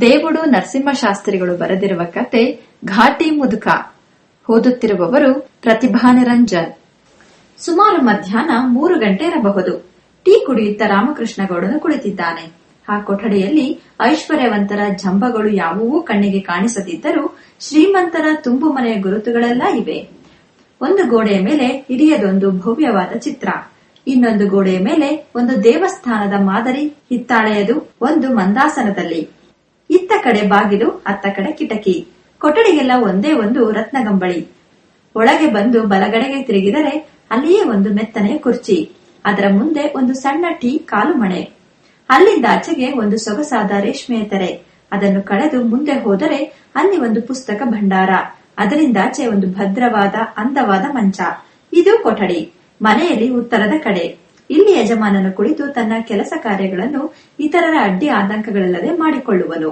ದೇವುಡು ನರಸಿಂಹಶಾಸ್ತ್ರಿಗಳು ಬರೆದಿರುವ ಕತೆ ಘಾಟಿ ಮುದುಕ. ಓದುತ್ತಿರುವವರು ಪ್ರತಿಭಾ ನಿರಂಜನ್ ಸುಮಾರು ಮಧ್ಯಾಹ್ನ ಮೂರು ಗಂಟೆ ಇರಬಹುದು. ಟೀ ಕುಡಿಯುತ್ತ ರಾಮಕೃಷ್ಣ ಗೌಡನು ಕುಳಿತಿದ್ದಾನೆ. ಆ ಕೊಠಡಿಯಲ್ಲಿ ಐಶ್ವರ್ಯವಂತರ ಜಂಬಗಳು ಯಾವುವೂ ಕಣ್ಣಿಗೆ ಕಾಣಿಸದಿದ್ದರೂ ಶ್ರೀಮಂತರ ತುಂಬು ಮನೆಯ ಗುರುತುಗಳೆಲ್ಲ ಇವೆ. ಒಂದು ಗೋಡೆಯ ಮೇಲೆ ಹಿರಿಯದೊಂದು ಭವ್ಯವಾದ ಚಿತ್ರ. ಇನ್ನೊಂದು ಗೋಡೆಯ ಮೇಲೆ ಒಂದು ದೇವಸ್ಥಾನದ ಮಾದರಿ, ಹಿತ್ತಾಳೆಯದು ಒಂದು ಮಂದಾಸನದಲ್ಲಿ. ಇತ್ತ ಕಡೆ ಬಾಗಿಲು, ಅತ್ತ ಕಡೆ ಕಿಟಕಿ. ಕೊಠಡಿಗೆಲ್ಲ ಒಂದೇ ಒಂದು ರತ್ನಗಂಬಳಿ. ಒಳಗೆ ಬಂದು ಬಲಗಡೆಗೆ ತಿರುಗಿದರೆ ಅಲ್ಲಿಯೇ ಒಂದು ಮೆತ್ತನೆಯ ಕುರ್ಚಿ. ಅದರ ಮುಂದೆ ಒಂದು ಸಣ್ಣ ಟೀ ಕಾಲು ಮಣೆ. ಅಲ್ಲಿಂದ ಆಚೆಗೆ ಒಂದು ಸೊಗಸಾದ ರೇಷ್ಮೆಯ ತೆರೆ. ಅದನ್ನು ಕಳೆದು ಮುಂದೆ ಹೋದರೆ ಅಲ್ಲಿ ಒಂದು ಪುಸ್ತಕ ಭಂಡಾರ. ಅದರಿಂದಾಚೆ ಒಂದು ಭದ್ರವಾದ, ಅಂದವಾದ ಮಂಚ. ಇದು ಕೊಠಡಿ. ಮನೆಯಲ್ಲಿ ಉತ್ತರದ ಕಡೆ. ಇಲ್ಲಿ ಯಜಮಾನನು ಕುಳಿತು ತನ್ನ ಕೆಲಸ ಕಾರ್ಯಗಳನ್ನು ಇತರರ ಅಡ್ಡಿ ಆತಂಕಗಳಲ್ಲದೆ ಮಾಡಿಕೊಳ್ಳುವನು.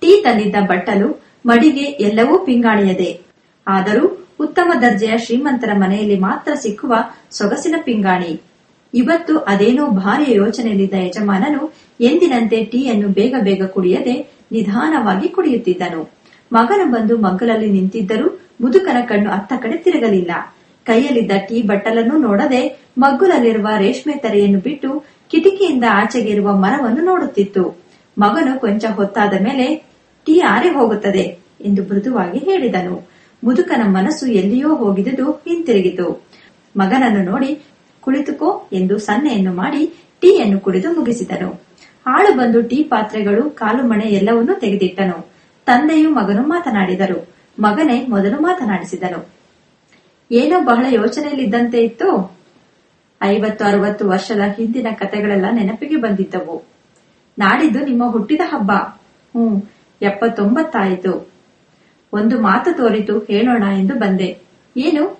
ಟೀ ತಂದಿದ್ದ ಬಟ್ಟಲು ಮಡಿಗೆ ಎಲ್ಲವೂ ಪಿಂಗಾಣಿಯದೆ. ಆದರೂ ಉತ್ತಮ ದರ್ಜೆಯ ಶ್ರೀಮಂತರ ಮನೆಯಲ್ಲಿ ಮಾತ್ರ ಸಿಕ್ಕುವ ಸೊಗಸಿನ ಪಿಂಗಾಣಿ. ಇವತ್ತು ಅದೇನೋ ಭಾರಿ ಯೋಚನೆಯಲ್ಲಿದ್ದ ಯಜಮಾನನು ಎಂದಿನಂತೆ ಟೀಯನ್ನು ಬೇಗ ಬೇಗ ಕುಡಿಯದೆ ನಿಧಾನವಾಗಿ ಕುಡಿಯುತ್ತಿದ್ದನು. ಮಗನು ಬಂದು ಮಗ್ಗಲಲ್ಲಿ ನಿಂತಿದ್ದರೂ ಮುದುಕನ ಕಣ್ಣು ಅತ್ತ ಕಡೆ ತಿರುಗಲಿಲ್ಲ. ಕೈಯಲ್ಲಿದ್ದ ಟೀ ಬಟ್ಟಲನ್ನು ನೋಡದೆ ಮಗ್ಗುಲಲ್ಲಿರುವ ರೇಷ್ಮೆ ತರೆಯನ್ನು ಬಿಟ್ಟು ಕಿಟಕಿಯಿಂದ ಆಚೆಗೆ ಇರುವ ಮರವನ್ನು ನೋಡುತ್ತಿತ್ತು. ಮಗನು ಕೊಂಚ ಹೊತ್ತಾದ ಮೇಲೆ ಟೀ ಆರೆ ಹೋಗುತ್ತದೆ ಎಂದು ಮೃದುವಾಗಿ ಹೇಳಿದನು. ಮುದುಕನ ಮನಸ್ಸು ಎಲ್ಲಿಯೋ ಹೋಗಿದುದು ಹಿಂತಿರುಗಿತು. ಮಗನನ್ನು ನೋಡಿ, ಕುಳಿತುಕೋ ಎಂದು ಸನ್ನೆಯನ್ನು ಮಾಡಿ ಟೀಯನ್ನು ಕುಡಿದು ಮುಗಿಸಿದನು. ಆಳು ಬಂದು ಟೀ ಪಾತ್ರೆಗಳು, ಕಾಲು ಮಣೆ ಎಲ್ಲವನ್ನೂ ತೆಗೆದಿಟ್ಟನು. ತಂದೆಯು ಮಗನು ಮಾತನಾಡಿದರು. ಮಗನೇ ಮೊದಲು ಮಾತನಾಡಿಸಿದನು. ಏನೋ ಬಹಳ ಯೋಚನೆಯಲ್ಲಿದ್ದಂತೆ ಇತ್ತು. ಐವತ್ತು ಅರವತ್ತು ವರ್ಷದ ಹಿಂದಿನ ಕತೆಗಳೆಲ್ಲ ನೆನಪಿಗೆ ಬಂದಿದ್ದವು. ನಾಡಿದ್ದು ನಿಮ್ಮ ಹುಟ್ಟಿದ ಹಬ್ಬ. ಹ್ಮ್ ಎಪ್ಪತ್ತೊಂಬತ್ತಾಯಿತು. ಒಂದು ಮಾತು ತೋರಿತು, ಹೇಳೋಣ ಎಂದು ಬಂದೆ. ಏನು?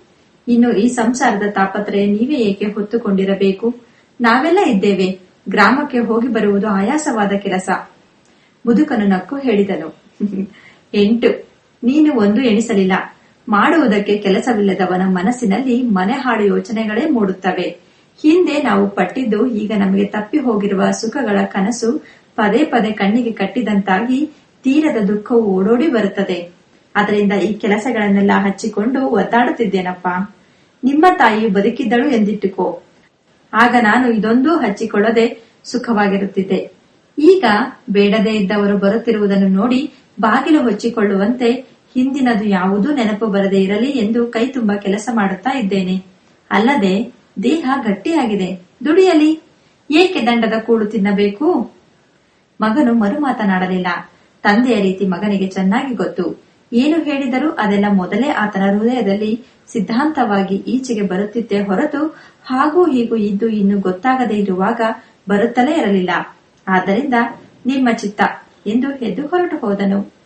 ಇನ್ನು ಈ ಸಂಸಾರದ ತಾಪತ್ರಯ ನೀವೇ ಏಕೆ ಹೊತ್ತುಕೊಂಡಿರಬೇಕು? ನಾವೆಲ್ಲ ಇದ್ದೇವೆ. ಗ್ರಾಮಕ್ಕೆ ಹೋಗಿ ಬರುವುದು ಆಯಾಸವಾದ ಕೆಲಸ. ಮುದುಕನು ನಕ್ಕು ಹೇಳಿದನು. ಎಂಟು, ನೀನು ಒಂದು ಎಣಿಸಲಿಲ್ಲ. ಮಾಡುವುದಕ್ಕೆ ಕೆಲಸವಿಲ್ಲದವನ ಮನಸ್ಸಿನಲ್ಲಿ ಮನೆ ಹಾಳು ಯೋಚನೆಗಳೇ ಮೂಡುತ್ತವೆ. ಹಿಂದೆ ನಾವು ಪಟ್ಟಿದ್ದು ಈಗ ನಮಗೆ ತಪ್ಪಿ ಹೋಗಿರುವ ಸುಖಗಳ ಕನಸು ಪದೇ ಪದೇ ಕಣ್ಣಿಗೆ ಕಟ್ಟಿದಂತಾಗಿ ತೀರದ ದುಃಖವು ಓಡೋಡಿ ಬರುತ್ತದೆ. ಅದರಿಂದ ಈ ಕೆಲಸಗಳನ್ನೆಲ್ಲ ಹಚ್ಚಿಕೊಂಡು ಒದ್ದಾಡುತ್ತಿದ್ದೇನಪ್ಪ. ನಿಮ್ಮ ತಾಯಿ ಬದುಕಿದ್ದಳು ಎಂದಿಟ್ಟುಕೋ. ಆಗ ನಾನು ಇದೊಂದು ಹಚ್ಚಿಕೊಳ್ಳದೆ ಸುಖವಾಗಿರುತ್ತಿದ್ದೆ. ಈಗ ಬೇಡದೇ ಇದ್ದವರು ಬರುತ್ತಿರುವುದನ್ನು ನೋಡಿ ಬಾಗಿಲು ಹೊಚ್ಚಿಕೊಳ್ಳುವಂತೆ ಹಿಂದಿನದು ಯಾವುದೂ ನೆನಪು ಬರದೇ ಇರಲಿ ಎಂದು ಕೈ ತುಂಬ ಕೆಲಸ ಮಾಡುತ್ತಾ ಇದ್ದೇನೆ. ಅಲ್ಲದೆ, ದೇಹ ಗಟ್ಟಿಯಾಗಿದೆ. ದುಡಿಯಲಿ. ಏಕೆ ದಂಡದ ಕೂಡು ತಿನ್ನಬೇಕು? ಮಗನು ಮರು ಮಾತನಾಡಲಿಲ್ಲ ತಂದೆಯ ರೀತಿ ಮಗನಿಗೆ ಚೆನ್ನಾಗಿ ಗೊತ್ತು. ಏನು ಹೇಳಿದರೂ ಅದೆಲ್ಲ ಮೊದಲೇ ಆತನ ಹೃದಯದಲ್ಲಿ ಸಿದ್ಧಾಂತವಾಗಿ ಈಚೆಗೆ ಬರುತ್ತಿದ್ದೇ ಹೊರತು ಹಾಗೂ ಹೀಗೂ ಇದ್ದು ಇನ್ನು ಗೊತ್ತಾಗದೇ ಇರುವಾಗ ಬರುತ್ತಲೇ ಇರಲಿಲ್ಲ. ಆದ್ದರಿಂದ, ನಿಮ್ಮ ಚಿತ್ತ ಎಂದು ಎದ್ದು ಹೊರಟು ಹೋದನು.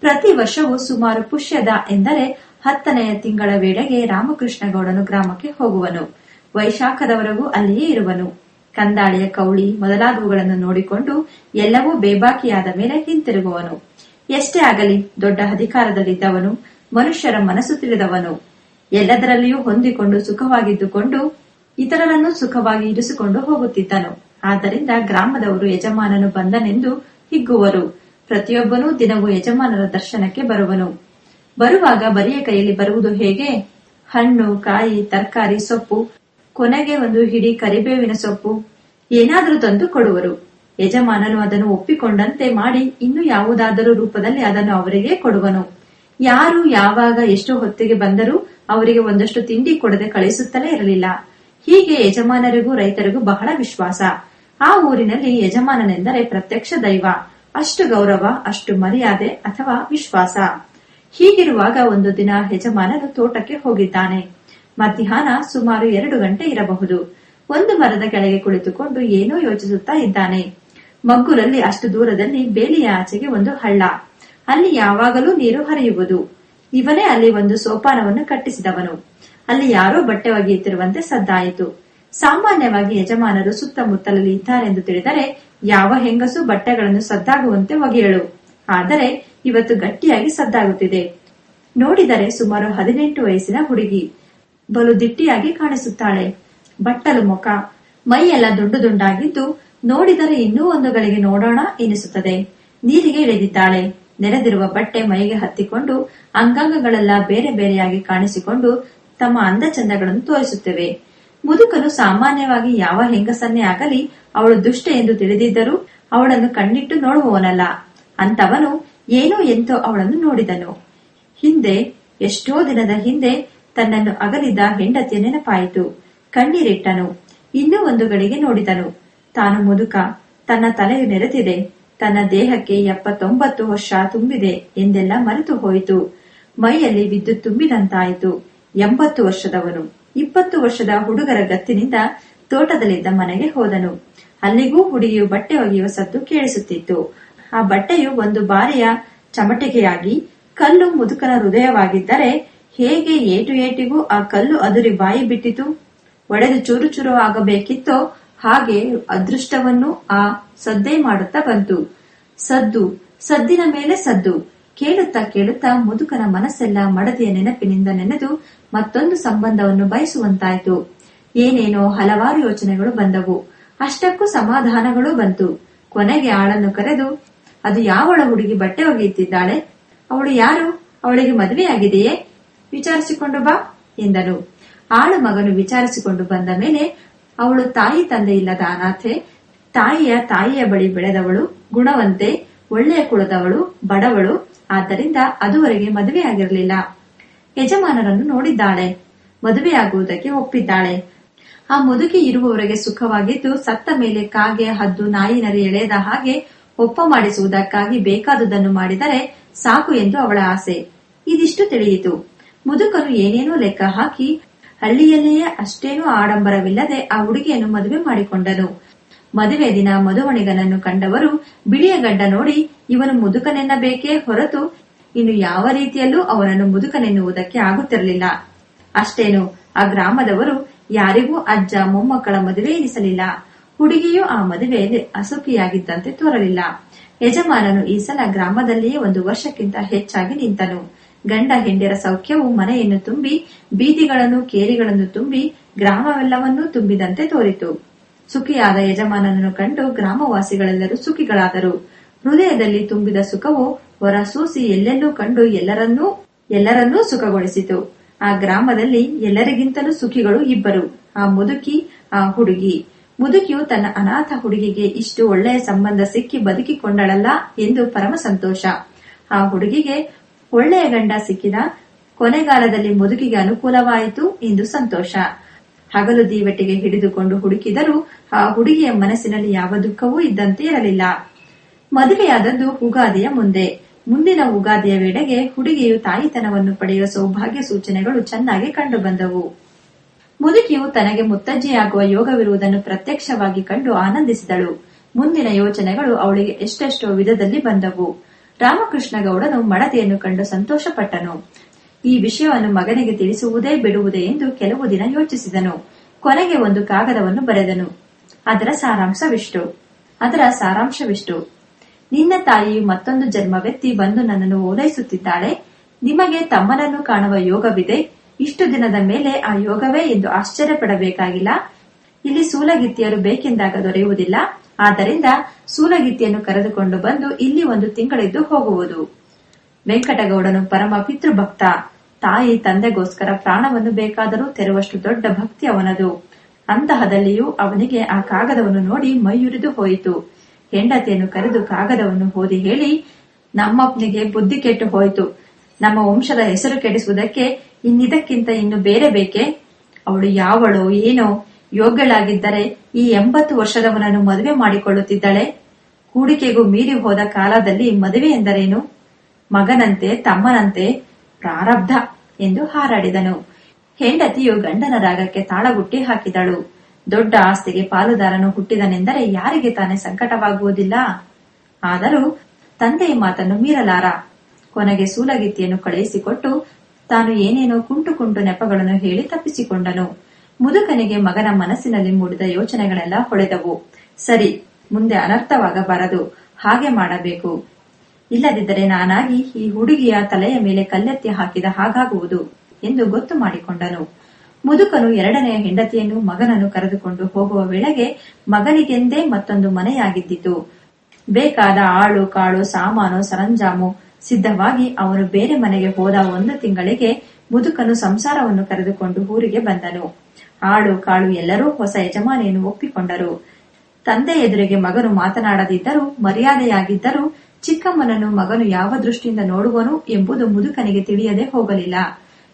ಪ್ರತಿ ವರ್ಷವೂ ಸುಮಾರು ಪುಷ್ಯದ ಎಂದರೆ ಹತ್ತನೆಯ ತಿಂಗಳ ವೇಳೆಗೆ ರಾಮಕೃಷ್ಣಗೌಡನು ಗ್ರಾಮಕ್ಕೆ ಹೋಗುವನು. ವೈಶಾಖದವರೆಗೂ ಅಲ್ಲಿಯೇ ಇರುವನು. ಕಂದಾಳಿಯ ಕೌಳಿ ಮೊದಲಾದವುಗಳನ್ನು ನೋಡಿಕೊಂಡು ಎಲ್ಲವೂ ಬೇಬಾಕಿಯಾದ ಮೇಲೆ ಹಿಂತಿರುಗುವನು. ಎಷ್ಟೇ ಆಗಲಿ ದೊಡ್ಡ ಅಧಿಕಾರದಲ್ಲಿದ್ದವನು, ಮನುಷ್ಯರ ಮನಸ್ಸು ತಿಳಿದವನು. ಎಲ್ಲದರಲ್ಲಿಯೂ ಹೊಂದಿಕೊಂಡು ಸುಖವಾಗಿದ್ದುಕೊಂಡು ಇತರರನ್ನು ಸುಖವಾಗಿ ಇರಿಸಿಕೊಂಡು ಹೋಗುತ್ತಿದ್ದನು. ಆದ್ದರಿಂದ ಗ್ರಾಮದವರು ಯಜಮಾನನು ಬಂದನೆಂದು ಹಿಗ್ಗುವರು. ಪ್ರತಿಯೊಬ್ಬನೂ ದಿನವೂ ಯಜಮಾನರ ದರ್ಶನಕ್ಕೆ ಬರುವನು. ಬರುವಾಗ ಬರಿಯ ಕೈಯಲ್ಲಿ ಬರುವುದು ಹೇಗೆ? ಹಣ್ಣು, ಕಾಯಿ, ತರಕಾರಿ, ಸೊಪ್ಪು, ಕೊನೆಗೆ ಒಂದು ಹಿಡಿ ಕರಿಬೇವಿನ ಸೊಪ್ಪು, ಏನಾದರೂ ತಂದು ಕೊಡುವರು. ಯಜಮಾನನು ಅದನ್ನು ಒಪ್ಪಿಕೊಂಡಂತೆ ಮಾಡಿ ಇನ್ನು ಯಾವುದಾದರೂ ರೂಪದಲ್ಲಿ ಅದನ್ನು ಅವರಿಗೆ ಕೊಡುವನು. ಯಾರು ಯಾವಾಗ ಎಷ್ಟು ಹೊತ್ತಿಗೆ ಬಂದರೂ ಅವರಿಗೆ ಒಂದಷ್ಟು ತಿಂಡಿ ಕೊಡದೆ ಕಳಿಸುತ್ತಲೇ ಇರಲಿಲ್ಲ. ಹೀಗೆ ಯಜಮಾನರಿಗೂ ರೈತರಿಗೂ ಬಹಳ ವಿಶ್ವಾಸ. ಆ ಊರಿನಲ್ಲಿ ಯಜಮಾನನೆಂದರೆ ಪ್ರತ್ಯಕ್ಷ ದೈವ. ಅಷ್ಟು ಗೌರವ, ಅಷ್ಟು ಮರ್ಯಾದೆ ಅಥವಾ ವಿಶ್ವಾಸ. ಹೀಗಿರುವಾಗ ಒಂದು ದಿನ ಯಜಮಾನನು ತೋಟಕ್ಕೆ ಹೋಗಿದ್ದಾನೆ. ಮಧ್ಯಾಹ್ನ ಸುಮಾರು ಎರಡು ಗಂಟೆ ಇರಬಹುದು. ಒಂದು ಮರದ ಕೆಳಗೆ ಕುಳಿತುಕೊಂಡು ಏನೋ ಯೋಚಿಸುತ್ತಾ ಇದ್ದಾನೆ. ಮಗ್ಗುರಲ್ಲಿ ಅಷ್ಟು ದೂರದಲ್ಲಿ ಬೇಲಿಯ ಆಚೆಗೆ ಒಂದು ಹಳ್ಳ. ಅಲ್ಲಿ ಯಾವಾಗಲೂ ನೀರು ಹರಿಯುವುದು. ಇವನೇ ಅಲ್ಲಿ ಒಂದು ಸೋಪಾನವನ್ನು ಕಟ್ಟಿಸಿದವನು. ಅಲ್ಲಿ ಯಾರೋ ಬಟ್ಟೆ ಒಗೆಯುತ್ತಿರುವಂತೆ ಸದ್ದಾಯಿತು. ಸಾಮಾನ್ಯವಾಗಿ ಯಜಮಾನರು ಸುತ್ತಮುತ್ತಲಲ್ಲಿ ಇದ್ದಾರೆಂದು ತಿಳಿದರೆ ಯಾವ ಹೆಂಗಸು ಬಟ್ಟೆಗಳನ್ನು ಸದ್ದಾಗುವಂತೆ ಒಗೆಯಳು. ಆದರೆ ಇವತ್ತು ಗಟ್ಟಿಯಾಗಿ ಸದ್ದಾಗುತ್ತಿದೆ. ನೋಡಿದರೆ ಸುಮಾರು ಹದಿನೆಂಟು ವಯಸ್ಸಿನ ಹುಡುಗಿ. ಬಲು ದಿಟ್ಟಿಯಾಗಿ ಕಾಣಿಸುತ್ತಾಳೆ. ಬಟ್ಟಲು ಮುಖ. ಮೈಯೆಲ್ಲ ದುಂಡು ದುಂಡಾಗಿದ್ದು ನೋಡಿದರೆ ಇನ್ನೂ ಒಂದು ಗಳಿಗೆ ನೋಡೋಣ ಎನಿಸುತ್ತದೆ. ನೀರಿಗೆ ಇಳಿದಿದ್ದಾಳೆ. ನೆರೆದಿರುವ ಬಟ್ಟೆ ಮೈಗೆ ಹತ್ತಿಕೊಂಡು ಅಂಗಾಂಗಗಳೆಲ್ಲ ಬೇರೆ ಬೇರೆಯಾಗಿ ಕಾಣಿಸಿಕೊಂಡು ತಮ್ಮ ಅಂದ ಚಂದಗಳನ್ನು ತೋರಿಸುತ್ತವೆ. ಮುದುಕನು ಸಾಮಾನ್ಯವಾಗಿ ಯಾವ ಹೆಂಗಸನ್ನೇ ಆಗಲಿ ಅವಳು ದುಷ್ಟ ಎಂದು ತಿಳಿದಿದ್ದರೂ ಅವಳನ್ನು ಕಣ್ಣಿಟ್ಟು ನೋಡುವವನಲ್ಲ. ಅಂತವನು ಏನೋ ಎಂತೋ ಅವಳನ್ನು ನೋಡಿದನು. ಹಿಂದೆ, ಎಷ್ಟೋ ದಿನದ ಹಿಂದೆ ತನ್ನನ್ನು ಅಗಲಿದ ಹೆಂಡತಿಯ ನೆನಪಾಯಿತು. ಕಣ್ಣೀರಿಟ್ಟನು. ಇನ್ನೂ ಒಂದು ಗಳಿಗೆ ನೋಡಿದನು. ತಾನು ಮುದುಕ, ತನ್ನ ತಲೆಯು ನೆರೆತಿದೆ ತನ್ನ ದೇಹಕ್ಕೆ ಎಪ್ಪತ್ತೊಂಬತ್ತು ವರ್ಷ ತುಂಬಿದೆ ಎಂದೆಲ್ಲ ಮರೆತು ಹೋಯಿತು. ಮೈಯಲ್ಲಿ ವಿದ್ಯುತ್ ತುಂಬಿದಂತಾಯಿತು. ಎಂಬತ್ತು ವರ್ಷದವನು. ಇಪ್ಪತ್ತು ವರ್ಷದ ಹುಡುಗರ ಗತ್ತಿನಿಂದ ತೋಟದಲ್ಲಿದ್ದ ಮನೆಗೆ ಹೋದನು. ಅಲ್ಲಿಗೂ ಹುಡುಗಿಯು ಬಟ್ಟೆ ಒಗೆಯುವ ಸದ್ದು ಕೇಳಿಸುತ್ತಿತ್ತು. ಆ ಬಟ್ಟೆಯು ಒಂದು ಬಾರಿಯ ಚಮಟಿಕೆಯಾಗಿ ಕಲ್ಲು ಮುದುಕನ ಹೃದಯವಾಗಿದ್ದರೆ ಹೇಗೆ ಏಟು ಏಟಿಗೂ ಆ ಕಲ್ಲು ಅದುರಿ ಬಾಯಿ ಬಿಟ್ಟಿತು? ಒಡೆದು ಚೂರು ಚೂರು ಆಗಬೇಕಿತ್ತೋ ಹಾಗೆ ಅದೃಷ್ಟವನ್ನು ಆ ಸದ್ದೇ ಮಾಡುತ್ತಾ ಬಂತು. ಸದ್ದು, ಸದ್ದಿನ ಮೇಲೆ ಸದ್ದು, ಕೇಳುತ್ತಾ ಕೇಳುತ್ತಾ ಮುದುಕನ ಮನಸ್ಸೆಲ್ಲ ಮಡದಿಯ ನೆನಪಿನಿಂದ ನೆನೆದು ಮತ್ತೊಂದು ಸಂಬಂಧವನ್ನು ಬಯಸುವಂತಾಯಿತು. ಏನೇನೋ ಹಲವಾರು ಯೋಚನೆಗಳು ಬಂದವು. ಅಷ್ಟಕ್ಕೂ ಸಮಾಧಾನಗಳೂ ಬಂತು. ಕೊನೆಗೆ ಆಳನ್ನು ಕರೆದು, ಅದು ಯಾವಳ ಹುಡುಗಿ ಬಟ್ಟೆ ಒಗೆಯುತ್ತಿದ್ದಾಳೆ? ಅವಳು ಯಾರು? ಅವಳಿಗೆ ಮದುವೆಯಾಗಿದೆಯೇ? ವಿಚಾರಿಸಿಕೊಂಡು ಬಾ, ಎಂದನು. ಆಳ ಮಗನು ವಿಚಾರಿಸಿಕೊಂಡು ಬಂದ ಮೇಲೆ, ಅವಳು ತಾಯಿ ತಂದೆ ಇಲ್ಲದ ಅನಾಥೆ. ತಾಯಿಯ ತಾಯಿಯ ಬಳಿ ಬೆಳೆದವಳು, ಗುಣವಂತೆ, ಒಳ್ಳೆಯ ಕುಳದವಳು ಬಡವಳು. ಆದ್ದರಿಂದ ಅದುವರೆಗೆ ಮದುವೆಯಾಗಿರಲಿಲ್ಲ. ಯಜಮಾನರನ್ನು ನೋಡಿದ್ದಾಳೆ. ಮದುವೆಯಾಗುವುದಕ್ಕೆ ಒಪ್ಪಿದ್ದಾಳೆ. ಆ ಮುದುಕಿ ಇರುವವರೆಗೆ ಸುಖವಾಗಿದ್ದು ಸತ್ತ ಮೇಲೆ ಕಾಗೆ ಹದ್ದು ನಾಯಿನರಿ ಎಳೆದ ಹಾಗೆ ಒಪ್ಪ ಮಾಡಿಸುವುದಕ್ಕಾಗಿ ಬೇಕಾದುದನ್ನು ಮಾಡಿದರೆ ಸಾಕು ಎಂದು ಅವಳ ಆಸೆ. ಇದಿಷ್ಟು ತಿಳಿಯಿತು. ಮುದುಕನು ಏನೇನೋ ಲೆಕ್ಕ ಹಾಕಿ ಹಳ್ಳಿಯಲ್ಲಿಯೇ ಅಷ್ಟೇನೂ ಆಡಂಬರವಿಲ್ಲದೆ ಆ ಹುಡುಗಿಯನ್ನು ಮದುವೆ ಮಾಡಿಕೊಂಡನು. ಮದುವೆ ದಿನ ಮಧುವಣಿಗನನ್ನು ಕಂಡವರು ಬಿಳಿಯ ಗಡ್ಡ ನೋಡಿ, ಇವನು ಮುದುಕನೆನ್ನಬೇಕೇ ಹೊರತು ಇನ್ನು ಯಾವ ರೀತಿಯಲ್ಲೂ ಅವನನ್ನು ಮುದುಕನೆನ್ನುವುದಕ್ಕೆ ಆಗುತ್ತಿರಲಿಲ್ಲ. ಅಷ್ಟೇನು, ಆ ಗ್ರಾಮದವರು ಯಾರಿಗೂ ಅಜ್ಜ, ಮೊಮ್ಮಕ್ಕಳ ಮದುವೆ ಎನಿಸಲಿಲ್ಲ. ಹುಡುಗಿಯು ಆ ಮದುವೆಯಲ್ಲಿ ಅಸುಖಿಯಾಗಿದ್ದಂತೆ ತೋರಲಿಲ್ಲ. ಯಜಮಾನನು ಈ ಸಲ ಗ್ರಾಮದಲ್ಲಿಯೇ ಒಂದು ವರ್ಷಕ್ಕಿಂತ ಹೆಚ್ಚಾಗಿ ನಿಂತನು. ಗಂಡ ಹೆಂಡಿರ ಸೌಖ್ಯವು ಮನೆಯನ್ನು ತುಂಬಿ, ಬೀದಿಗಳನ್ನು, ಕೇರಿಗಳನ್ನು ತುಂಬಿ, ಗ್ರಾಮವೆಲ್ಲವನ್ನೂ ತುಂಬಿದಂತೆ ತೋರಿತು. ಸುಖಿಯಾದ ಯಜಮಾನನನ್ನು ಕಂಡು ಗ್ರಾಮವಾಸಿಗಳೆಲ್ಲರೂ ಸುಖಿಗಳಾದರು. ಹೃದಯದಲ್ಲಿ ತುಂಬಿದ ಸುಖವು ಹೊರಸೂಸಿ ಎಲ್ಲೆಲ್ಲೂ ಕಂಡು ಎಲ್ಲರನ್ನೂ ಎಲ್ಲರನ್ನೂ ಸುಖಗೊಳಿಸಿತು. ಆ ಗ್ರಾಮದಲ್ಲಿ ಎಲ್ಲರಿಗಿಂತಲೂ ಸುಖಿಗಳು ಇಬ್ಬರು, ಆ ಮುದುಕಿ, ಆ ಹುಡುಗಿ. ಮುದುಕಿಯು ತನ್ನ ಅನಾಥ ಹುಡುಗಿಗೆ ಇಷ್ಟು ಒಳ್ಳೆಯ ಸಂಬಂಧ ಸಿಕ್ಕಿ ಬದುಕಿಕೊಂಡಳಲ್ಲ ಎಂದು ಪರಮ ಸಂತೋಷ. ಆ ಹುಡುಗಿಗೆ ಒಳ್ಳೆಯ ಗಂಡ ಸಿಕ್ಕಿದ ಕೊನೆಗಾಲದಲ್ಲಿ ಮುದುಕಿಗೆ ಅನುಕೂಲವಾಯಿತು ಎಂದು ಸಂತೋಷ. ಹಗಲು ದೀವಟಿಗೆ ಹಿಡಿದುಕೊಂಡು ಹುಡುಕಿದರೂ ಆ ಹುಡುಗಿಯ ಮನಸ್ಸಿನಲ್ಲಿ ಯಾವ ದುಃಖವೂ ಇದ್ದಂತೆ ಇರಲಿಲ್ಲ. ಮದುವೆಯಾದದ್ದು ಉಗಾದಿಯ ಮುಂದೆ. ಮುಂದಿನ ಉಗಾದಿಯ ವೇಳೆಗೆ ಹುಡುಗಿಯು ತಾಯಿತನವನ್ನು ಪಡೆಯುವ ಸೌಭಾಗ್ಯ ಸೂಚನೆಗಳು ಚೆನ್ನಾಗಿ ಕಂಡುಬಂದವು. ಮುದುಕಿಯು ತನಗೆ ಮುತ್ತಜ್ಜಿಯಾಗುವ ಯೋಗವಿರುವುದನ್ನು ಪ್ರತ್ಯಕ್ಷವಾಗಿ ಕಂಡು ಆನಂದಿಸಿದಳು. ಮುಂದಿನ ಯೋಚನೆಗಳು ಅವಳಿಗೆ ಎಷ್ಟೆಷ್ಟೋ ವಿಧದಲ್ಲಿ ಬಂದವು. ರಾಮಕೃಷ್ಣಗೌಡನು ಮಡದಿಯನ್ನು ಕಂಡು ಸಂತೋಷಪಟ್ಟನು. ಈ ವಿಷಯವನ್ನು ಮಗನಿಗೆ ತಿಳಿಸುವುದೇ ಬಿಡುವುದೇ ಎಂದು ಕೆಲವು ದಿನ ಯೋಚಿಸಿದನು. ಕೊನೆಗೆ ಒಂದು ಕಾಗದವನ್ನು ಬರೆದನು. ಅದರ ಸಾರಾಂಶವಿಷ್ಟು. ಅದರ ಸಾರಾಂಶವಿಷ್ಟು. ನಿನ್ನ ತಾಯಿಯು ಮತ್ತೊಂದು ಜನ್ಮವೆತ್ತಿ ಬಂದು ನನ್ನನ್ನು ಓಲೈಸುತ್ತಿದ್ದಾಳೆ. ನಿಮಗೆ ತಮ್ಮನನ್ನು ಕಾಣುವ ಯೋಗವಿದೆ. ಇಷ್ಟು ದಿನದ ಮೇಲೆ ಆ ಯೋಗವೇ ಎಂದು ಆಶ್ಚರ್ಯಪಡಬೇಕಾಗಿಲ್ಲ. ಇಲ್ಲಿ ಸೂಲಗಿತ್ತಿಯರು ಬೇಕೆಂದಾಗ ದೊರೆಯುವುದಿಲ್ಲ. ಆದ್ದರಿಂದ ಸೂಲಗಿತ್ತಿಯನ್ನು ಕರೆದುಕೊಂಡು ಬಂದು ಇಲ್ಲಿ ಒಂದು ತಿಂಗಳಿದ್ದು ಹೋಗುವುದು. ವೆಂಕಟಗೌಡನು ಪರಮ ಪಿತೃಭಕ್ತ. ತಾಯಿ ತಂದೆಗೋಸ್ಕರ ಪ್ರಾಣವನ್ನು ಬೇಕಾದರೂ ತೆರುವಷ್ಟು ದೊಡ್ಡ ಭಕ್ತಿ ಅವನದು. ಅಂತಹದಲ್ಲಿಯೂ ಅವನಿಗೆ ಆ ಕಾಗದವನ್ನು ನೋಡಿ ಮೈಯುರಿದು ಹೋಯಿತು. ಹೆಂಡತಿಯನ್ನು ಕರೆದು ಕಾಗದವನ್ನು ಓದಿ ಹೇಳಿ ನಮ್ಮಪ್ಪನಿಗೆ ಬುದ್ಧಿ ಕೆಟ್ಟು ಹೋಯಿತು. ನಮ್ಮ ವಂಶದ ಹೆಸರು ಕೆಡಿಸುವುದಕ್ಕೆ ಇನ್ನಿದಕ್ಕಿಂತ ಇನ್ನು ಬೇರೆ ಬೇಕೆ? ಅವಳು ಯಾವಳು, ಏನೋ ಯೋಗ್ಯಳಾಗಿದ್ದರೆ ಈ ಎಂಬತ್ತು ವರ್ಷದವನನ್ನು ಮದುವೆ ಮಾಡಿಕೊಳ್ಳುತ್ತಿದ್ದಾಳೆ. ಹೂಡಿಕೆಗೂ ಮೀರಿ ಹೋದ ಕಾಲದಲ್ಲಿ ಮದುವೆ ಎಂದರೇನು? ಮಗನಂತೆ, ತಮ್ಮನಂತೆ ಪ್ರಾರಬ್ಧ ಎಂದು ಹಾರಾಡಿದನು. ಹೆಂಡತಿಯು ಗಂಡನ ರಾಗಕ್ಕೆ ತಾಳಗುಟ್ಟಿ ಹಾಕಿದಳು. ದೊಡ್ಡ ಆಸ್ತಿಗೆ ಪಾಲುದಾರನು ಹುಟ್ಟಿದನೆಂದರೆ ಯಾರಿಗೆ ತಾನೇ ಸಂಕಟವಾಗುವುದಿಲ್ಲ? ಆದರೂ ತಂದೆಯ ಮಾತನ್ನು ಮೀರಲಾರ. ಕೊನೆಗೆ ಸೂಲಗಿತ್ತಿಯನ್ನು ಕಳುಹಿಸಿಕೊಟ್ಟು ತಾನು ಏನೇನೋ ಕುಂಟು ಕುಂಟು ನೆಪಗಳನ್ನು ಹೇಳಿ ತಪ್ಪಿಸಿಕೊಂಡನು. ಮುದುಕನಿಗೆ ಮಗನ ಮನಸ್ಸಿನಲ್ಲಿ ಮೂಡಿದ ಯೋಚನೆಗಳೆಲ್ಲ ಹೊಳೆದವು. ಸರಿ, ಮುಂದೆ ಅನರ್ಥವಾಗಬಾರದು. ಹಾಗೆ ಮಾಡಬೇಕು. ಇಲ್ಲದಿದ್ದರೆ ನಾನಾಗಿ ಈ ಹುಡುಗಿಯ ತಲೆಯ ಮೇಲೆ ಕಲ್ಲೆತ್ತಿ ಹಾಕಿದ ಹಾಗಾಗುವುದು ಎಂದು ಗೊತ್ತು ಮಾಡಿಕೊಂಡನು. ಮುದುಕನು ಎರಡನೆಯ ಹೆಂಡತಿಯನ್ನು ಮಗನನ್ನು ಕರೆದುಕೊಂಡು ಹೋಗುವ ವೇಳೆಗೆ ಮಗನಿಗೆಂದೇ ಮತ್ತೊಂದು ಮನೆಯಾಗಿದ್ದಿತು. ಬೇಕಾದ ಆಳು, ಕಾಳು, ಸಾಮಾನು, ಸರಂಜಾಮು ಸಿದ್ಧವಾಗಿ ಅವನು ಬೇರೆ ಮನೆಗೆ ಹೋದ ಒಂದು ತಿಂಗಳಿಗೆ ಮುದುಕನು ಸಂಸಾರವನ್ನು ಕರೆದುಕೊಂಡು ಊರಿಗೆ ಬಂದನು. ಆಳು, ಕಾಳು ಎಲ್ಲರೂ ಹೊಸ ಯಜಮಾನಿಯನ್ನು ಒಪ್ಪಿಕೊಂಡರು. ತಂದೆ ಎದುರಿಗೆ ಮಗನು ಮಾತನಾಡದಿದ್ದರೂ, ಮರ್ಯಾದೆಯಾಗಿದ್ದರೂ ಚಿಕ್ಕಮ್ಮನನ್ನು ಮಗನು ಯಾವ ದೃಷ್ಟಿಯಿಂದ ನೋಡುವನು ಎಂಬುದು ಮುದುಕನಿಗೆ ತಿಳಿಯದೆ ಹೋಗಲಿಲ್ಲ.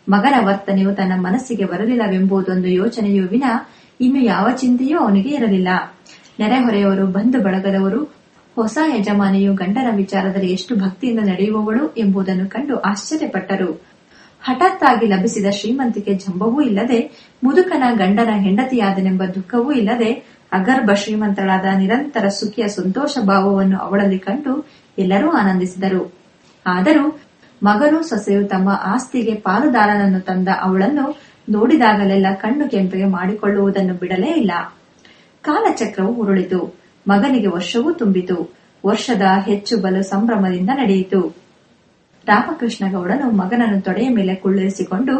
ಮಗನ ವರ್ತನೆಯು ತನ್ನ ಮನಸ್ಸಿಗೆ ಬರಲಿಲ್ಲವೆಂಬುದೊಂದು ಯೋಚನೆಯು ವಿನ ಇನ್ನು ಯಾವ ಚಿಂತೆಯೂ ಅವನಿಗೆ ಇರಲಿಲ್ಲ. ನೆರೆಹೊರೆಯವರು, ಬಂಧು ಬಳಗದವರು, ಹೊಸ ಯಜಮಾನಿಯು ಗಂಡನ ವಿಚಾರದಲ್ಲಿ ಎಷ್ಟು ಭಕ್ತಿಯಿಂದ ನಡೆಯುವವಳು ಎಂಬುದನ್ನು ಕಂಡು ಆಶ್ಚರ್ಯಪಟ್ಟರು. ಹಠಾತ್ತಾಗಿ ಲಭಿಸಿದ ಶ್ರೀಮಂತಿಕೆ ಜಂಬವೂ ಇಲ್ಲದೆ, ಮುದುಕನ ಗಂಡನ ಹೆಂಡತಿಯಾದನೆಂಬ ದುಃಖವೂ ಇಲ್ಲದೆ, ಅಗರ್ಭ ಶ್ರೀಮಂತಳಾದ ನಿರಂತರ ಸುಖಿಯ ಸಂತೋಷ ಭಾವವನ್ನು ಅವಳಲ್ಲಿ ಕಂಡು ಎಲ್ಲರೂ ಆನಂದಿಸಿದರು. ಆದರೂ ಮಗನು ಸೊಸೆಯು ತಮ್ಮ ಆಸ್ತಿಗೆ ಪಾಲುದಾರನನ್ನು ತಂದ ಅವಳನ್ನು ನೋಡಿದಾಗಲೆಲ್ಲ ಕಣ್ಣು ಕೆಂಪಿಗೆ ಮಾಡಿಕೊಳ್ಳುವುದನ್ನು ಬಿಡಲೇ ಇಲ್ಲ. ಕಾಲಚಕ್ರವು ಉರುಳಿತು. ಮಗನಿಗೆ ವರ್ಷವೂ ತುಂಬಿತು. ವರ್ಷದ ಹೆಚ್ಚು ಬಲು ಸಂಭ್ರಮದಿಂದ ನಡೆಯಿತು. ರಾಮಕೃಷ್ಣಗೌಡನು ಮಗನನ್ನು ತೊಡೆಯ ಮೇಲೆ ಕುಳ್ಳಿರಿಸಿಕೊಂಡು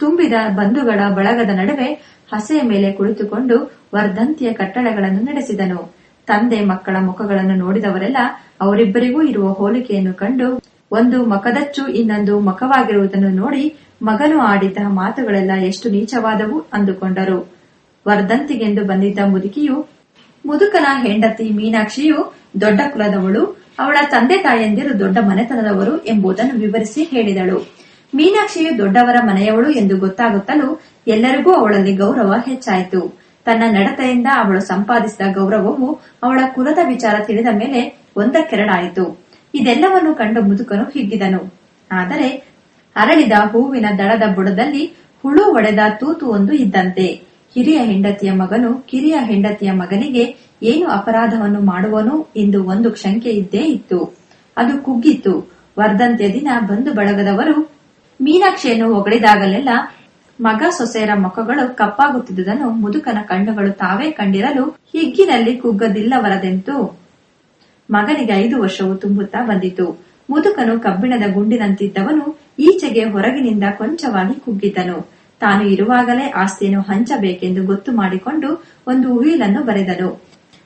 ತುಂಬಿದ ಬಂಧುಗಳ ಬಳಗದ ನಡುವೆ ಹಸೆಯ ಮೇಲೆ ಕುಳಿತುಕೊಂಡು ವರ್ಧಂತಿಯ ಕಟ್ಟಡಗಳನ್ನು ನಡೆಸಿದನು. ತಂದೆ ಮಕ್ಕಳ ಮುಖಗಳನ್ನು ನೋಡಿದವರೆಲ್ಲ ಅವರಿಬ್ಬರಿಗೂ ಇರುವ ಹೋಲಿಕೆಯನ್ನು ಕಂಡು ಒಂದು ಮಕದಚ್ಚು, ಇನ್ನೊಂದು ಮಖವಾಗಿರುವುದನ್ನು ನೋಡಿ ಮಗನು ಆಡಿದ ಮಾತುಗಳೆಲ್ಲ ಎಷ್ಟು ನೀಚವಾದವು ಅಂದುಕೊಂಡರು. ವರ್ಧಂತಿಗೆಂದು ಬಂದಿದ್ದ ಮುದುಕಿಯು, ಮುದುಕನ ಹೆಂಡತಿ ಮೀನಾಕ್ಷಿಯು ದೊಡ್ಡ ಕುಲದವಳು, ಅವಳ ತಂದೆ ತಾಯಂದಿರು ದೊಡ್ಡ ಮನೆತನದವರು ಎಂಬುದನ್ನು ವಿವರಿಸಿ ಹೇಳಿದಳು. ಮೀನಾಕ್ಷಿಯು ದೊಡ್ಡವರ ಮನೆಯವಳು ಎಂದು ಗೊತ್ತಾಗುತ್ತಲೂ ಎಲ್ಲರಿಗೂ ಅವಳಲ್ಲಿ ಗೌರವ ಹೆಚ್ಚಾಯಿತು. ತನ್ನ ನಡತೆಯಿಂದ ಅವಳು ಸಂಪಾದಿಸಿದ ಗೌರವವು ಅವಳ ಕುಲದ ವಿಚಾರ ತಿಳಿದ ಮೇಲೆ ಒಂದಕ್ಕೆರಡಾಯಿತು. ಇದೆಲ್ಲವನ್ನು ಕಂಡು ಮುದುಕನು ಹಿಗ್ಗಿದನು. ಆದರೆ ಅರಳಿದ ಹೂವಿನ ದಳದ ಬುಡದಲ್ಲಿ ಹುಳು ಒಡೆದ ತೂತು ಒಂದು ಇದ್ದಂತೆ. ಹಿರಿಯ ಹೆಂಡತಿಯ ಮಗನು ಕಿರಿಯ ಹೆಂಡತಿಯ ಮಗನಿಗೆ ಏನು ಅಪರಾಧವನ್ನು ಮಾಡುವನು ಎಂದು ಒಂದು ಶಂಕೆ ಇದ್ದೇ ಇತ್ತು. ಅದು ಕುಗ್ಗಿತ್ತು. ವರ್ಧಂತ್ಯ ದಿನ ಬಂಧು ಬಳಗದವರು ಮೀನಾಕ್ಷಿಯನ್ನು ಹೊಗಳಿದಾಗಲೆಲ್ಲ ಮಗ ಸೊಸೆಯರ ಮುಖಗಳು ಕಪ್ಪಾಗುತ್ತಿದ್ದುದನ್ನು ಮುದುಕನ ಕಣ್ಣುಗಳು ತಾವೇ ಕಂಡಿರಲು ಹಿಗ್ಗಿನಲ್ಲಿ ಕುಗ್ಗದಿಲ್ಲವರದೆಂತು? ಮಗನಿಗೆ ಐದು ವರ್ಷವು ತುಂಬುತ್ತಾ ಬಂದಿತು. ಮುದುಕನು ಕಬ್ಬಿಣದ ಗುಂಡಿನಂತಿದ್ದವನು ಈಚೆಗೆ ಹೊರಗಿನಿಂದ ಕೊಂಚವಾಗಿ ಕುಗ್ಗಿದ್ದನು ತಾನು ಇರುವಾಗಲೇ ಆಸ್ತಿಯನ್ನು ಹಂಚಬೇಕೆಂದು ಗೊತ್ತು ಮಾಡಿಕೊಂಡು ಒಂದು ಉಯಿಲನ್ನು ಬರೆದನು.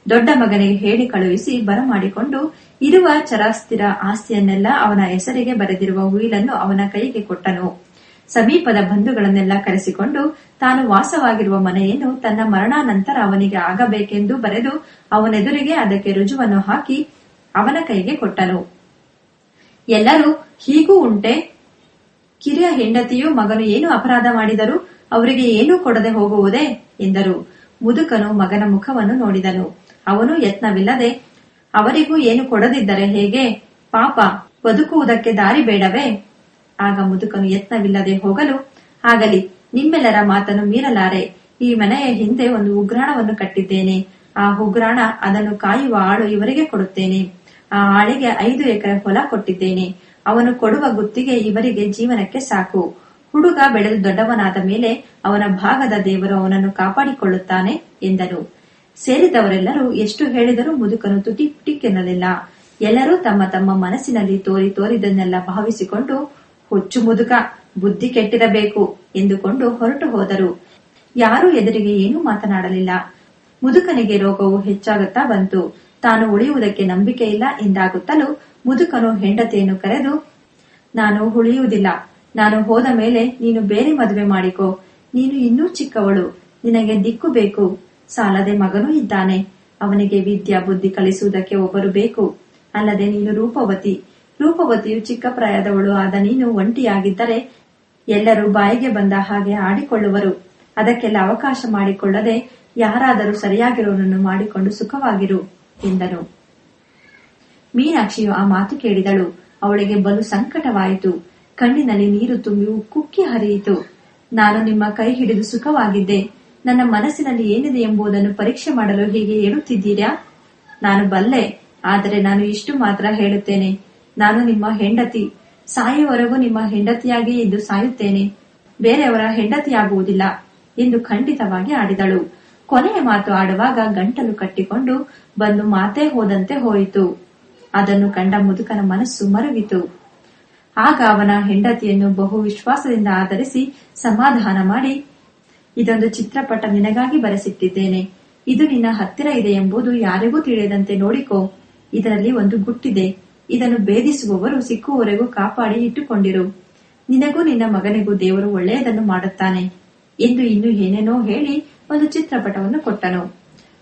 ದೊಡ್ಡ ಮಗನಿಗೆ ಹೇಳಿ ಕಳುಹಿಸಿ ಬರಮಾಡಿಕೊಂಡು, ಇರುವ ಚರಾಸ್ಥಿರ ಆಸ್ತಿಯನ್ನೆಲ್ಲ ಅವನ ಹೆಸರಿಗೆ ಬರೆದಿರುವ ಉಯಿಲನ್ನು ಅವನ ಕೈಗೆ ಕೊಟ್ಟನು. ಸಮೀಪದ ಬಂಧುಗಳನ್ನೆಲ್ಲ ಕರೆಸಿಕೊಂಡು ತಾನು ವಾಸವಾಗಿರುವ ಮನೆಯನ್ನು ತನ್ನ ಮರಣಾನಂತರ ಅವನಿಗೆ ಆಗಬೇಕೆಂದು ಬರೆದು ಅವನೆದುರಿಗೆ ಅದಕ್ಕೆ ರುಜುವನ್ನು ಹಾಕಿ ಅವನ ಕೈಗೆ ಕೊಟ್ಟನು. ಎಲ್ಲರೂ, ಹೀಗೂ ಉಂಟೆ. ಕಿರಿಯ ಹೆಂಡತಿಯು ಮಗನು ಏನು ಅಪರಾಧ ಮಾಡಿದರು ಅವರಿಗೆ ಏನೂ ಕೊಡದೆ ಹೋಗುವುದೇ ಎಂದರು. ಮುದುಕನು ಮಗನ ಮುಖವನ್ನು ನೋಡಿದನು. ಅವನು ಯತ್ನವಿಲ್ಲದೆ, ಅವರಿಗೂ ಏನು ಕೊಡದಿದ್ದರೆ ಹೇಗೆ? ಪಾಪ, ಬದುಕುವುದಕ್ಕೆ ದಾರಿ ಬೇಡವೇ? ಆಗ ಮುದುಕನು ಯತ್ನವಿಲ್ಲದೆ ಹೋಗಲು, ಆಗಲಿ, ನಿಮ್ಮೆಲ್ಲರ ಮಾತನ್ನು ಮೀರಲಾರೆ. ಈ ಮನೆಯ ಹಿಂದೆ ಒಂದು ಉಗ್ರಾಣವನ್ನು ಕಟ್ಟಿದ್ದೇನೆ. ಆ ಉಗ್ರಾಣ ಅದನ್ನು ಕಾಯುವ ಆಳು ಇವರಿಗೆ ಕೊಡುತ್ತೇನೆ. ಆ ಆಳಿಗೆ ಐದು ಎಕರೆ ಹೊಲ ಕೊಟ್ಟಿದ್ದೇನೆ. ಅವನು ಕೊಡುವ ಗುತ್ತಿಗೆ ಇವರಿಗೆ ಜೀವನಕ್ಕೆ ಸಾಕು. ಹುಡುಗ ಬೆಳೆದು ದೊಡ್ಡವನಾದ ಮೇಲೆ ಅವನ ಭಾಗದ ದೇವರು ಅವನನ್ನು ಕಾಪಾಡಿಕೊಳ್ಳುತ್ತಾನೆ, ಎಂದನು. ಸೇರಿದವರೆಲ್ಲರೂ ಎಷ್ಟು ಹೇಳಿದರೂ ಮುದುಕನು ತುಟಿ ಟಿಕ್ಕೆನ್ನಲಿಲ್ಲ ಎಲ್ಲರೂ ತಮ್ಮ ತಮ್ಮ ಮನಸ್ಸಿನಲ್ಲಿ ತೋರಿ ತೋರಿದನ್ನೆಲ್ಲ ಭಾವಿಸಿಕೊಂಡು ಹುಚ್ಚು ಮುದುಕ ಬುದ್ಧಿ ಕೆಟ್ಟಿರಬೇಕು ಎಂದುಕೊಂಡು ಹೊರಟು ಹೋದರು. ಯಾರೂ ಎದುರಿಗೆ ಏನೂ ಮಾತನಾಡಲಿಲ್ಲ. ಮುದುಕನಿಗೆ ರೋಗವು ಹೆಚ್ಚಾಗುತ್ತಾ ಬಂತು. ತಾನು ಉಳಿಯುವುದಕ್ಕೆ ನಂಬಿಕೆ ಇಲ್ಲ ಎಂದಾಗುತ್ತಲೂ ಮುದುಕನು ಹೆಂಡತಿಯನ್ನು ಕರೆದು, ನಾನು ಉಳಿಯುವುದಿಲ್ಲ. ನಾನು ಹೋದ ಮೇಲೆ ನೀನು ಬೇರೆ ಮದುವೆ ಮಾಡಿಕೋ. ನೀನು ಇನ್ನೂ ಚಿಕ್ಕವಳು. ನಿನಗೆ ದಿಕ್ಕು ಬೇಕು. ಸಾಲದೆ ಮಗನೂ ಇದ್ದಾನೆ. ಅವನಿಗೆ ವಿದ್ಯಾ ಬುದ್ಧಿ ಕಲಿಸುವುದಕ್ಕೆ ಒಬ್ಬರು ಬೇಕು. ಅಲ್ಲದೆ ನೀನು ರೂಪವತಿ. ರೂಪವತಿಯು ಚಿಕ್ಕ ಪ್ರಾಯದವಳು ಆದ ನೀನು ಒಂಟಿಯಾಗಿದ್ದರೆ ಎಲ್ಲರೂ ಬಾಯಿಗೆ ಬಂದ ಹಾಗೆ ಆಡಿಕೊಳ್ಳುವರು. ಅದಕ್ಕೆಲ್ಲ ಅವಕಾಶ ಮಾಡಿಕೊಳ್ಳದೆ ಯಾರಾದರೂ ಸರಿಯಾಗಿರುವನನ್ನು ಮಾಡಿಕೊಂಡು ಸುಖವಾಗಿರು, ಎಂದನು. ಮೀನಾಕ್ಷಿಯು ಆ ಮಾತು ಕೇಳಿದಳು. ಅವಳಿಗೆ ಬಲು ಸಂಕಟವಾಯಿತು. ಕಣ್ಣಿನಲ್ಲಿ ನೀರು ತುಂಬಿ ಕುಕ್ಕಿ ಹರಿಯಿತು. ನಾನು ನಿಮ್ಮ ಕೈ ಹಿಡಿದು ಸುಖವಾಗಿದ್ದೆ. ನನ್ನ ಮನಸ್ಸಿನಲ್ಲಿ ಏನಿದೆ ಎಂಬುದನ್ನು ಪರೀಕ್ಷೆ ಮಾಡಲು ಹೀಗೆ ಹೇಳುತ್ತಿದ್ದೀರಾ ನಾನು ಬಲ್ಲೆ, ಆದರೆ ನಾನು ಇಷ್ಟು ಮಾತ್ರ ಹೇಳುತ್ತೇನೆ. ನಾನು ನಿಮ್ಮ ಹೆಂಡತಿ. ಸಾಯುವವರೆಗೂ ನಿಮ್ಮ ಹೆಂಡತಿಯಾಗಿ ಇದ್ದು ಸಾಯುತ್ತೇನೆ. ಬೇರೆಯವರ ಹೆಂಡತಿಯಾಗುವುದಿಲ್ಲ ಎಂದು ಖಂಡಿತವಾಗಿ ಆಡಿದಳು. ಕೊನೆಯ ಮಾತು ಆಡುವಾಗ ಗಂಟಲು ಕಟ್ಟಿಕೊಂಡು ಬಂದು ಮಾತೇ ಹೋದಂತೆ ಹೋಯಿತು. ಅದನ್ನು ಕಂಡ ಮುದುಕನ ಮನಸ್ಸು ಮರುಗಿತು. ಆಗ ಅವನ ಹೆಂಡತಿಯನ್ನು ಬಹು ವಿಶ್ವಾಸದಿಂದ ಆಧರಿಸಿ ಸಮಾಧಾನ ಮಾಡಿ, ಇದೊಂದು ಚಿತ್ರಪಟ ನಿನಗಾಗಿ ಬರೆಸಿಟ್ಟಿದ್ದೇನೆ. ಇದು ನಿನ್ನ ಹತ್ತಿರ ಇದೆ ಎಂಬುದು ಯಾರಿಗೂ ತಿಳಿಯದಂತೆ ನೋಡಿಕೋ. ಇದರಲ್ಲಿ ಒಂದು ಗುಟ್ಟಿದೆ. ಇದನ್ನು ಭೇದಿಸುವವರು ಸಿಕ್ಕುವವರೆಗೂ ಕಾಪಾಡಿ ಇಟ್ಟುಕೊಂಡಿರು. ನಿನಗೂ ನಿನ್ನ ಮಗನಿಗೂ ದೇವರು ಒಳ್ಳೆಯದನ್ನು ಮಾಡುತ್ತಾನೆ ಎಂದು ಇನ್ನು ಏನೇನೋ ಹೇಳಿ ಒಂದು ಚಿತ್ರಪಟವನ್ನು ಕೊಟ್ಟನು.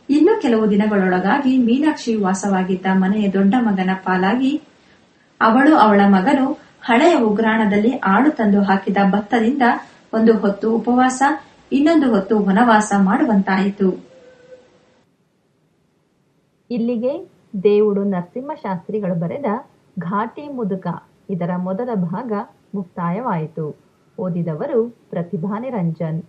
ಇನ್ನು ಕೆಲವು ದಿನಗಳೊಳಗಾಗಿ ಮೀನಾಕ್ಷಿ ವಾಸವಾಗಿದ್ದ ಮನೆಯ ದೊಡ್ಡ ಮಗನ ಪಾಲಾಗಿ ಅವಳು ಅವಳ ಮಗನು ಹಳೆಯ ಉಗ್ರಾಣದಲ್ಲಿ ಆಳು ತಂದು ಹಾಕಿದ ಭತ್ತದಿಂದ ಒಂದು ಹೊತ್ತು ಉಪವಾಸ, ಇನ್ನೊಂದು ಹೊತ್ತು ವನವಾಸ ಮಾಡುವಂತಾಯಿತು. ಇಲ್ಲಿಗೆ ದೇವುಡು ನರಸಿಂಹಶಾಸ್ತ್ರಿಗಳು ಬರೆದ ಘಾಟಿ ಮುದುಕ ಇದರ ಮೊದಲ ಭಾಗ ಮುಕ್ತಾಯವಾಯಿತು. ಓದಿದವರು ಪ್ರತಿಭಾ ನಿರಂಜನ್